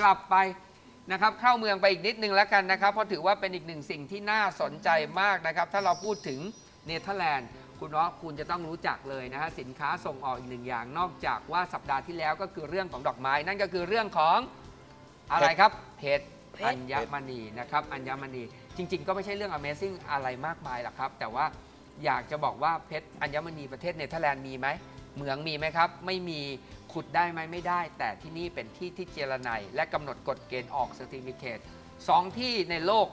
กลับไปนะครับเข้าเมืองไปอีกนิดนึงแล้วกันนะครับ เพราะถือว่าเป็นอีกหนึ่งสิ่งที่น่าสนใจมากนะครับ ถ้าเราพูดถึงเนเธอร์แลนด์คุณเนาะคุณจะต้องรู้จักเลยนะฮะสินค้าส่งออกอีกหนึ่งอย่าง นอกจากว่าสัปดาห์ที่แล้วก็คือเรื่องของดอกไม้ นั่นก็คือเรื่องของอะไรครับเพชรเพชรอัญมณีนะครับอัญมณีจริง ๆ ก็ไม่ใช่เรื่อง Amazing อะไรมากมายหรอกครับ แต่ว่าอยากจะบอกว่าเพชรอัญมณีประเทศเนเธอร์แลนด์มีไหมเหมืองมีไหมครับ ไม่มี ขุดได้ไหมไม่ได้ แต่ที่นี่เป็นที่ที่เจรไนและกำหนดกฎเกณฑ์ออกสติฟิเคตสองที่ในโลก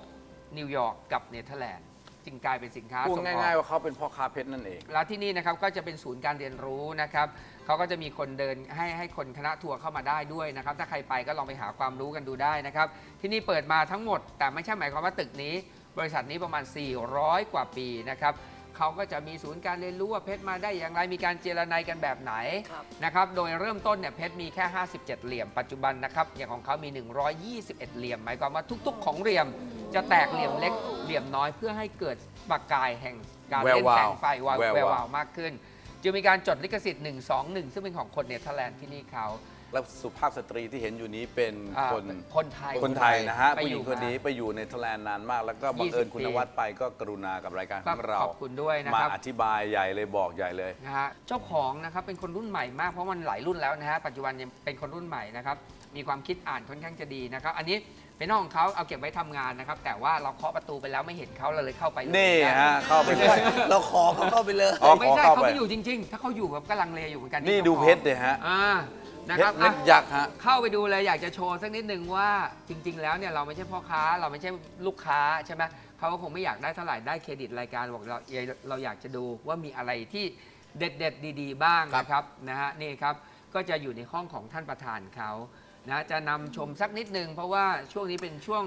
นิวยอร์กกับเนเธอร์แลนด์จึงกลายเป็นสินค้าพูดส่งออกง่ายๆว่าเขาเป็นพ่อค้าเพชรนั่นเอง แล้วที่นี่นะครับก็จะเป็นศูนย์การเรียนรู้นะครับเขาก็จะมีคนเดินให้ให้คนคณะทัวร์เข้ามาได้ด้วยนะครับ ถ้าใครไปก็ลองไปหาความรู้กันดูได้นะครับ ที่นี่เปิดมาทั้งหมด แต่ไม่ใช่หมายความว่าตึกนี้ บริษัทนี้ประมาณ 400 กว่าปีนะครับ เขาก็จะมีศูนย์การเรียนรู้ว่าเพชรมาได้อย่างไรมีการเจรไนกันแบบไหนครับนะครับโดยเริ่มต้นเนี่ยเพชรมีแค่ 57 เหลี่ยมปัจจุบันนะครับอย่างของเขามี 121 เหลี่ยม หมายความว่าทุก ๆ ของเหลี่ยม จะแตกเหลี่ยมเล็กเหลี่ยมน้อยเพื่อให้เกิดประกายแห่งการเล่นแวววาวแสงไฟวาวแวววาวแวววาวมากขึ้นจึงมีการจดลิขสิทธิ์ 121 ซึ่งเป็นของคนเนเธอร์แลนด์ที่นี่เขา แล้วสุภาพสตรีที่เห็นอยู่นี้เป็นอ่าคนคนไทยคนไทยนะฮะไปผู้อหญิยู่งคนนี้มาไปอยู่ในเทอร์แลนด์นานมาก แล้วก็บังเอิญ20คุณปีนวัดไปก็กรุณากับรายการของเราขอบคุณด้วยนะมาครับอธิบายใหญ่เลยบอกใหญ่เลย นะฮะเจ้าของนะครับเป็นคนรุ่นใหม่มากเพราะมันหลายรุ่นแล้วนะฮะปัจจุบันยังเป็นคนรุ่นใหม่นะครับมีความคิดอ่านค่อนข้างจะดีนะครับ อันนี้เป็นห้องของเขาเอาเก็บไว้ทำงานนะครับ แต่ว่าเราเคาะประตูไปแล้วไม่เห็นเขาเราเลยเข้าไปเลยนี่ฮะเข้าไปเลย เราขอเขาเข้าไปเลย อ๋อไม่ขอใช่เข้าเขาไป ไม่อยู่จริง ๆ ถ้าเขาอยู่แบบกำลังเลอยู่เหมือนกันนี่ดูเพชรเลยฮะ อ่า นะเพคชรับรเม็อะดยักษ์ฮะ เข้าไปดูเลยอยากจะโชว์สักนิดนึงว่าจริง ๆ แล้วเนี่ยเราไม่ใช่พ่อค้าเราไม่ใช่ลูกค้าใช่ไหมเขาก็คงไม่อยากได้เท่าไหร่ได้เครดิตรายการบอกเราเราอยากจะดูว่ามีอะไรที่เด็ดๆ ดีๆ บ้างนะครับนะฮะนี่ครับก็จะอยู่ในห้องของท่านประธานเขานะจะนำชมสักนิดนึงเพราะว่าช่วงนี้เป็นช่วง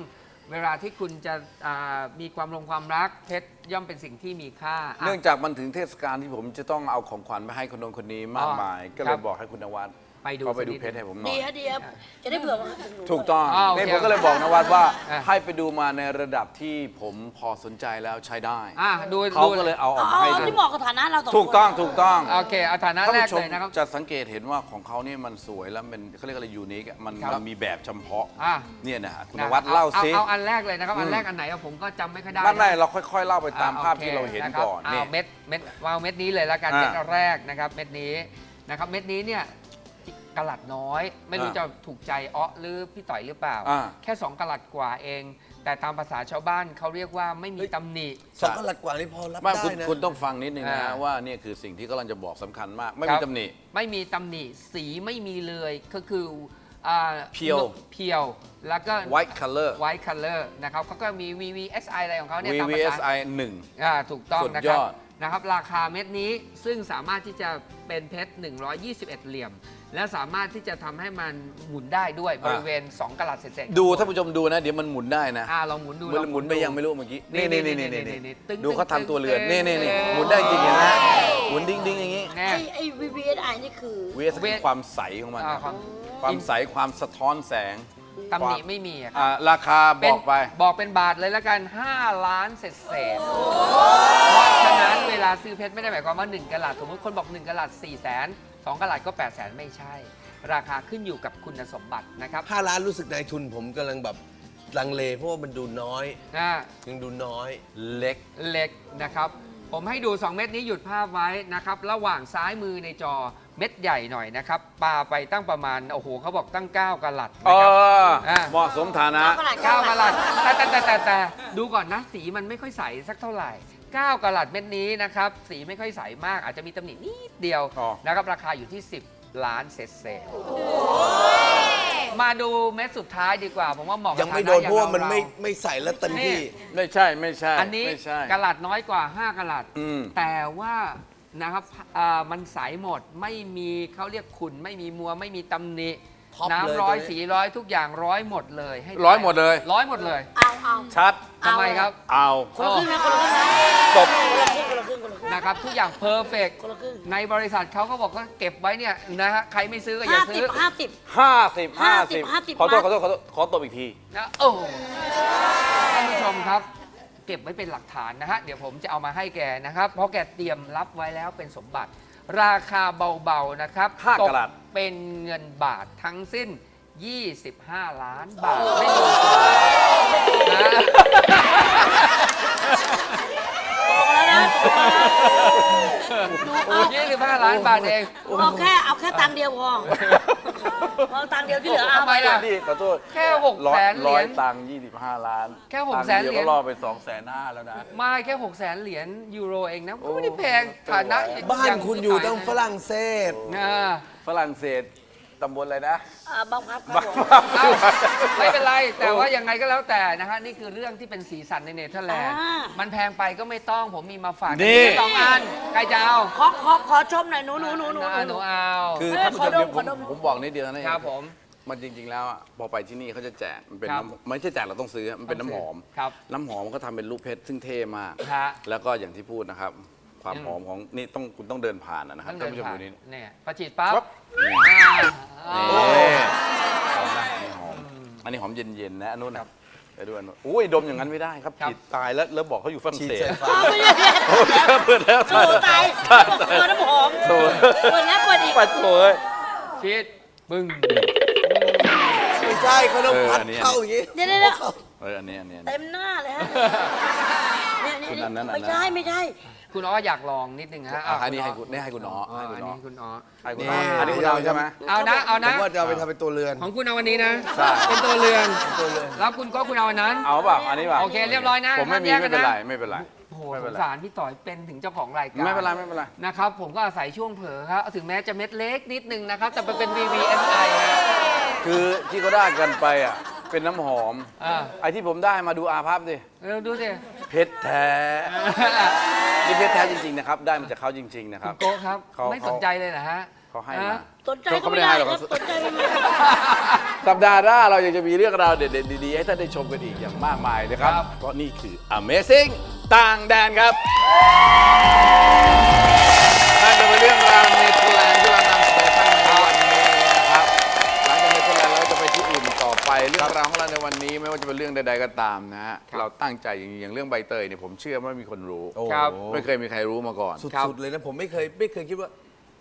เวลาที่คุณจะอ่ามีความลงความรักเพชรย่อมเป็นสิ่งที่มีค่าอะเนื่องจากมันถึงเทศกาลที่ผมจะต้องเอาของขวัญไปให้คนนนคนนี้มากมายอ๋อก็เลครัยบบอกให้คุณนวัด ไปดูเขาไปดูสักนิดเพชรให้ผมหน่อดีย ฮะดีครับจะได้เผื่อมาถึงหนูถูกต้องอ๋อโอเคนี่ผมก็เลยบอกนวัดว่า อะ ให้ไปดูมาในระดับที่ผมพอสนใจแล้วใช้ได้ อะดูเขาดูก็เลยเอาออ๋อกอมาให้เอาดูที่เหมาะกับฐานะเราสองคนถูกต้องถูกต้อง โอเคเอาฐานะท่านแรกผู้ชมเลยนะครับ จะสังเกตเห็นว่าของเขาเนี่ยมันสวยแล้วมันเขาเรียกอะไรยูนิคมันครับมันมีแบบจำเพาะอะ เนี่ยนะฮะคุณนนะวัดเล่าอซิ เอาอันแรกเลยนะครับอืมอันแรกอันไหนอะผมก็จำไม่ค่อยได้ไม่ไม่นะเราค่อยๆ เล่าไปตามอะภาพโอคที่เราเห็นนะครับก่อนเอานี่เม็ดเม็ดวาวเม็ดนี้เลยแล้วกันอ่า เม็ดแรกนะครับ เม็ดนี้นะครับ เม็ดนี้เนี่ย กะลัดน้อย ไม่รู้อ่าจะถูกใจอ้อหรือพี่ต่อยหรือเปล่า อ่า แค่2กะลัดกว่าเอง แต่ตามภาษาชาวบ้านเขาเรียกว่าไม่มีตำหนิ สองกลัดกว่านี่พอรับไม่ได้คุณนะ คุณต้องฟังนิดนึงนะอ่าฮะว่าเนี่ยคือสิ่งที่กำลังจะบอกสำคัญมาก ไม่ครัมีบตำหนิ ไม่มีตำหนิ สีไม่มีเลยก็คืออ่าเพียว เพียว แล้วก็ white color white color นะครับเขาก็มี VVSI อะไรของเขาเนี่ยตามภาษา VVSI 1 อ่าถูกต้องสุดนะคยรับอด นะครับราคาเม็ดนี้ซึ่งสามารถที่จะเป็นเพชร 121 เหลี่ยม และสามารถที่จะทำให้มันหมุนได้ด้วยบริเวณ 2กะลัดเศษๆดูท่านผู้ชมดูนะ เดี๋ยวมันหมุนได้นะลองหมุนดูมัหมุนไปยังไม่รู้เมื่อกี้นี่นี่นี่นี่นี่ดูเขาทำตัวเรือนนี่นี่นี่หมุนได้จริงเห็นไหมหมุนดิ้งดิ้งอย่างนี้ไอไอวีเอสไอนี่คือ VSI คือความใสของมันความใสความสะท้อนแสงตำหนิไม่มีครับราคาบอกไป บอกเป็นบาทเลยแล้วกัน 5 ล้านเศษเศษ ฉะนั้นเวลาซื้อเพชรไม่ได้หมายความว่า 1กะลัดสมมติคนบอก 1กะลัด4แสน2กะลัดก็8แสนไม่ใช่ ราคาขึ้นอยู่กับคุณสมบัตินะครับห้าล้านรู้สึกนายทุนผมกำลังแบบลังเลเพราะว่ามันดูน้อย อ่ายังดูน้อยเล็ก เล็กนะครับ ผมให้ดู 2 เม็ดนี้หยุดภาพไว้นะครับ ระหว่างซ้ายมือในจอเม็ดใหญ่หน่อยนะครับปาไปตั้งประมาณโอ้โหเขาบอกตั้ง 9กะลัดเอนะครับ ออ่าเหมาะสมฐานะ เก้ากะลัดเก้ากะลัดแต่แต่แต่แต่แต่ดูก่อนนะสีมันไม่ค่อยใสสักเท่าไหร่ 9กะลัดเม็ดนี้นะครับ สีไม่ค่อยใสมาก อาจจะมีตำหนินิดเดียวอ๋อ นะครับ ราคาอยู่ที่ 10 ล้านเศษเศษมาดูเม็ดสุดท้ายดีกว่า ผมว่าเหมาะกับยังไม่ฐโดนเพราะว่ามันไม่อย่งไม่ใส่แล้วเต็มที่ ไม่ใช่ไม่ใช่อันนี้ไม่ใช่กะลัดน้อยกว่า 5กะลัด อืม แต่ว่านะครับอ่ามันใสหมดไม่มีเขาเรียกขุนไม่มีมัวไม่มีตำหนิ ท็อปเลยน้ำร้อยตัวนี้ สีร้อยทุกอย่างร้อยหมดเลยให้ร้อยหมดเลย ร้อยหมดเลย เอาเอาชัดเอา ทำไมครับเอาคนละครึ่งนะคนละครึ่งนะจบคนละครึ่งคนละครึ่งคนละครึ่งนะครับทุกอย่างเพอร์เฟกคนละครึ่งในบริษัทเขาก็บอกว่าเก็บไว้เนี่ยนะฮะใครไม่ซื้อก็อย่าห้าซื้สิอบห้าสิบ ห้าสิบห้า50สิบ50 ขอโทษขอโทษขอโทษขอตบอีกที นะโอ้ท่านผู้ชมครับ เก็บไว้เป็นหลักฐานนะฮะเดี๋ยวผมจะเอามาให้แกนะครับ เพราะแกเตรียมรับไว้แล้วเป็นสมบัติ ราคาเบาๆนะครับห้าตกะรัตเป็นเงินบาททั้งสิ้น 25 ล้านบาทไม่รวมส่วนนะแล้วนะดูเอายี่สิบห้าล้านบาทเอง เอาแค่เอาแค่ตังค์เดียวพอเอาตังค์เดียวที่เหลือเอาทำไมล่ะ นี่ขอโทษแค่หกร้อแสยนเหรีร้อยยญ ตังค์25ล้านแค่หกตังแสนเหรียญดีวก็ล่อไป2แสนห้าแล้วนะ ไม่แค่6 0แสนเหรียญยูโรเองนะโอ้ก็ไม่ได้แพงฐานะบ้านคุณอยู่ตั้งฝรั่งเศส นะ ฝรั่งเศส ตำบลอะไรนะ อ่าบังคับครับบ้าผมเอ้าไม่เป็นไร แต่ว่ายังไงก็แล้วแต่นะฮะ นี่คือเรื่องที่เป็นสีสันในเนเธอร์แลนด์ อ่ามันแพงไปก็ไม่ต้องผมมีมาฝากนี่สองอันใครจะเอาขอขอขอชมหน่อยหนูหนูหนูหนูอ่าหนู เอา คือเอ้ยท่านผู้ชมขอดมเนี่ยผมขอดม ผมบอกนิดเดียวนะครับผมมันจริง ๆ แล้วอะพอไปที่นี่เขาจะแจกมันเป็นครับน้ำไม่ใช่แจกเราต้องซื้อมันเป็นน้ำหอม ครับน้ำหอมมันก็ทำเป็นรูปเพชรซึ่งเท่มาก ฮะ แล้วก็อย่างที่พูดนะครับ ความอืมหอมของนี่ต้องคุณต้องเดินผ่านนะครับต้องท่าเดินนผู้ชมผ่านดูนี่เนี่ยพอฉีดปั๊บปั๊บอ่านี่อ๋อหอมนะนี่หอมอันนี้หอมเย็นๆนะอันนู้นนะไปดูอันนู้นอุ้ยดมอย่างนั้นไม่ได้ครับครับ ฉีดตายแล้วแล้วบอกเขาอยู่ฝรั่งฉีดเศสใส่ฟ้าอ๋อไม่ใช่โอ้ยเปิดแล้วโถตายบอกเปิดน้ำหอมโถ่เปิดแล้วเปิดอีก ปัดโถเอ้ย ฉีดบึ้ง ไม่ใช่เขาต้องเออพัดอันนี้ เข้าอย่างนี้เดี๋ยวเดี๋ยวเดี๋ยวเอออันนี้อันนี้อันนี้ เต็มหน้าเลยฮะ เนี่ยเนี่ยคุณอันนั้นอันนั้นไม่ใช่ไม่ใช่คุณอ้ออยากลองนิดนึงฮะอะอันนี้ให้คุณนี่ให้คุณน้ออ๋อให้คุณอันน้อนี้คุณอ้อให้คุณน้ออันนี้คุณน้อใช่ไหม เอานะเอาผนะมว่าจะเอาไปทำเป็นตัวเรือน ของคุณเอาวันนี้นะใช่ เป็นตัวเรือนแล้วคุณก็คุณเอาอันนั้น เอาเปล่าอันนี้เปล่าโอเคเรียบร้อยนะผมไม่มีห้ามแยกกัไม่นเป็นนะไรไม่เป็นไร โอ้โหไม่สเป็นงไร สารพี่ต่อยเป็นถึงเจ้าของรายการไม่เป็นไรไม่เป็นไร นะครับผมก็อาศัยช่วงเผลอครับถึงแม้จะเม็ดเล็กนิดนึงนะครับ แต่มันเป็น VVSI ฮะคือที่เขาได้กันไปอะ เป็นน้ำหอม อ่าไอ้ที่ผมได้มาดูอาภาพดิ เร็วดูสิ เพชรแท้ นี่เพชรแท้จริงๆนะครับ ได้มาจากเขาจริงๆนะครับโก้ครับ เขา ไม่สนใจเลยนะฮะเขาให้ฮะมาสนใจก็ไม่ได้ครับสนใจไม่ได้สัปดาห์หน้าเรายังจะมีเรื่องราวเด็ดๆดีๆ ให้ท่านได้ชมกันอีกอย่างมากมายนะครับครับเพราะนี่คือ Amazing ต่างแดนครับนั่นจะเป็นเรื่องราวเนเธ รื่องราวของเราในวันนี้ไม่ว่าจะเป็นเรื่องใด ๆก็ตามนะฮะเราตั้งใจอย่างอย่างเรื่องใบเตยเนี่ยผมเชื่อว่าไม่มีคนรู้ ครับ ไม่เคยมีใครรู้มาก่อน สุดๆเลยนะ ผมไม่เคยไม่เคยคิดว่า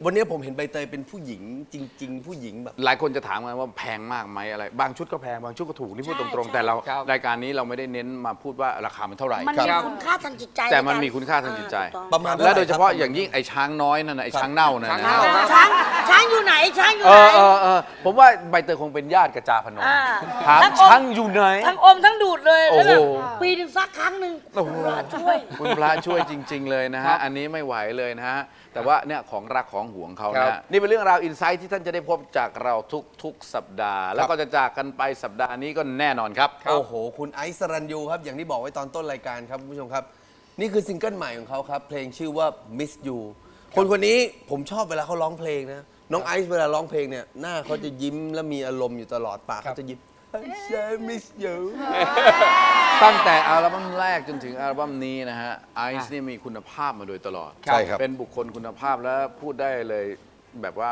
วันนี้ผมเห็นใบเตยเป็นผู้หญิงจริง ๆ ผู้หญิงแบบ หลายคนจะถามกันว่าแพงมากไหมอะไร บางชุดก็แพง บางชุดก็ถูกนี่พูดตรงๆ แต่เราครับ รายการนี้เราไม่ได้เน้นมาพูดว่าราคามันเท่าไหร่มันมีคุณค่าทางจิตใจแต่มันมีคุณค่าทางจิตใจอ่าถูกต้องประมาณและโดยเฉพาะท่ไหร่อย่างยิ่งไอ้ช้างน้อยนั่นนะไอ้ช้างเน่านั่นช้างนะเน่าช้างช้างอยู่ไหนช้างอยู่เอไหน อเออเออผมว่าใบเตยคงเป็นญาติกับจาพนมอ่า ถามทั้งอมช้างอยู่ไหน ทั้งอมทั้งดูดเลยโอ้แล้วโห แบบปีหนึ่งสักครั้งหนึ่งโอ้โห ช่วย คุณพระช่วยจริง ๆ เลยนะครัฮะบอันนี้ไม่ไหวเลยนะฮะ แต่ว่าเนี่ยของรักของห่วงเขาครันะบฮะนี่เป็นเรื่องราวอินไซต์ที่ท่านจะได้พบจากเราทุกๆ สัปดาห์ แล้วก็จะจากกันไปสัปดาห์นี้ก็แน่นอนครับ โอ้โห คุณไอซ์สรันยูครับ อย่างที่บอกไว้ตอนต้นรายการครับคุณผู้ชมครับ นี่คือซิงเกิลใหม่ของเขาครับ เพลงชื่อว่า Miss You คนคนนี้ผมชอบเวลาเขาร้องเพลงนะ น้องไอซ์เวลาร้องเพลงเนี่ย หน้าเขาจะยิ้มและมีอารมณ์อยู่ตลอดปากเขาจะยิ้ม I miss you ตั้งแต่อัลบั้มแรกจนถึงอัลบั้มนี้นะฮะไอซ์นี่มีคุณภาพมาโดยตลอดใช่ครับ เป็นบุคคลคุณภาพแล้วพูดได้เลยแบบว่า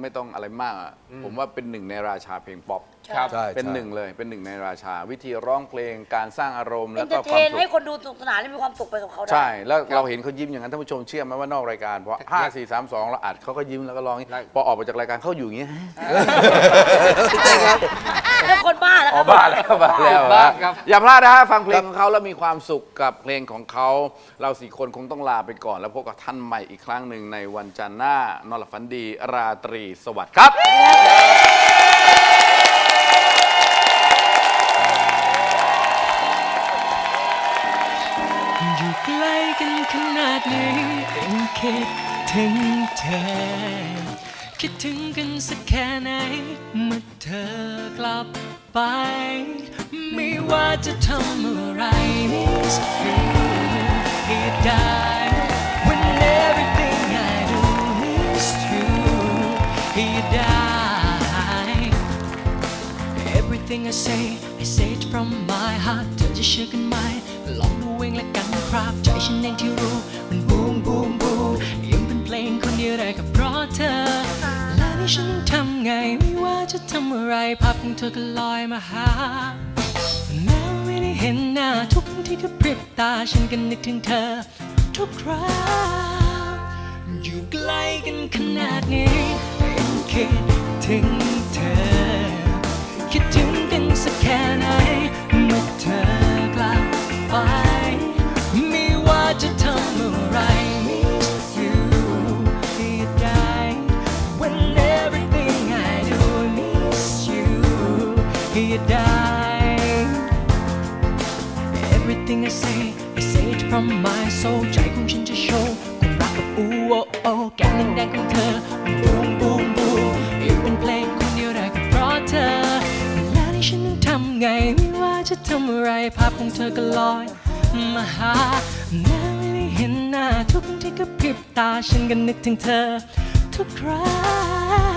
ไม่ต้องอะไรมากอะผมว่าเป็นหนึ่งในราชาเพลงป๊อป ครับใช่เป็นหนึ่งเลยเป็นหนึ่งในราชา วิธีร้องเพลงการสร้างอารมณ์เอแล้วนเตก็อร์คเทวามนสุให้ขคนดูสนุกสนานและมีความสุขไปกับเขาได้ใช่ แล้วเราเห็นเขายิ้มอย่างนั้นท่านผู้ชมเชื่อไหมว่านอกรายการเพราะ5 4 3 2เราอัดเขาก็ยิ้มแล้วก็ร้องอย่างนี้พอออกมาจากรายการเขาอยู่อย่างนี้ใช่ครับแล้วคนบ้าแล้วอ๋คอรับบ้าแล้วบ้าแล้วบ้าครับ อย่าพลาดนะฮะฟังเพลงของเขาแล้วมีความสุขกับเพลงของเขา เราสี่คนคงต้องลาไปก่อน แล้วพบกับท่านใหม่อีกครั้งหนึ่งในวันจันทร์หน้านอนหลับฝันดีราตรีสวัสดิ์ครับอ ยู่ใกล้กันขนาดนี้ยังคิดถึงเธอ คิดถึงกันสักแค่ไหน เมื่อเธอกลับไป ไม่ว่าจะทำอะไร miss you ให้ได้ when everything I do is true ให้ได้ Everything I say I say it from my heart เธอจะเชื่อกันไหมลอง องละกันครับ ใจฉันเองที่รู้ มันบูมบูมบูมยังเป็นเพลงคนเดียวได้ก็เพราะเธอ และนี่ฉันทำไงไม่ว่าจะทำอะไรภาพของเธอก็ลอยมาหา แม้ว่าไม่ได้เห็นหน้าทุกที่กระพริบตาฉันก็นึกถึงเธอ ทุกคราวอยู่ใกล้กันขนาดนี้ยังคิดถึง ให้ได้ Everything I say I say it from my soul ใจของฉันจะโชว์ความรักกับอูโอโอแก้มแดงของเธอบูมบูมบูมอยู่เป็นเพลงคนเดียวได้ก็เพราะเธอเวลาที่ฉันต้องทำไงไม่ว่าจะทำอะไรภาพของเธอก็ลอยมาหาแม้ไม่ได้เห็นหน้าทุกที่กระพริบตาฉันก็นึกถึงเธอ ทุกครา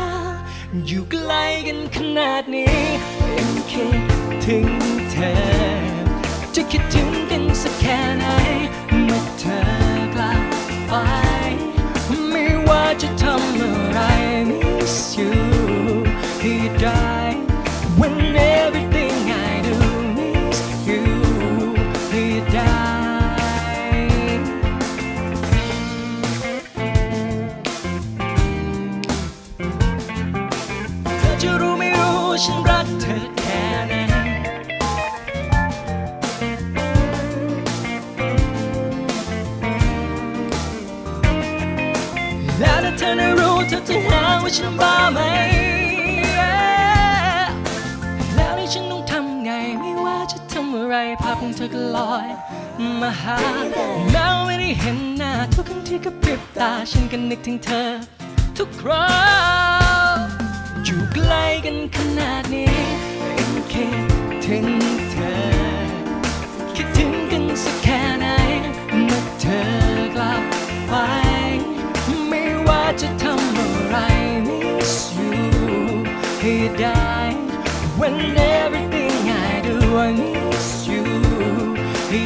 ว อยู่ใกล้กันขนาดนี้ยังคิดถึงเธอ จะคิดถึงกันสักแค่ไหนเมื่อเธอกลับไป ไม่ว่าจะทำอะไร miss you ที่ได้ whenever ฉันบ้าไหม แล้วนี่ฉันต้องทำไงไม่ว่าจะทำอะไรภาพของเธอก็ลอยมาหาแม้ว่าไม่ได้เห็นหน้าทุกครั้งที่กระพริบตาฉันก็นึกถึงเธอ ทุกคราวอยู่ใกล้กันขนาดนี้ยังคิดถึงเธอ คิดถึงกันสักแค่ไหน ให้ได้ when everything I do I miss you ให้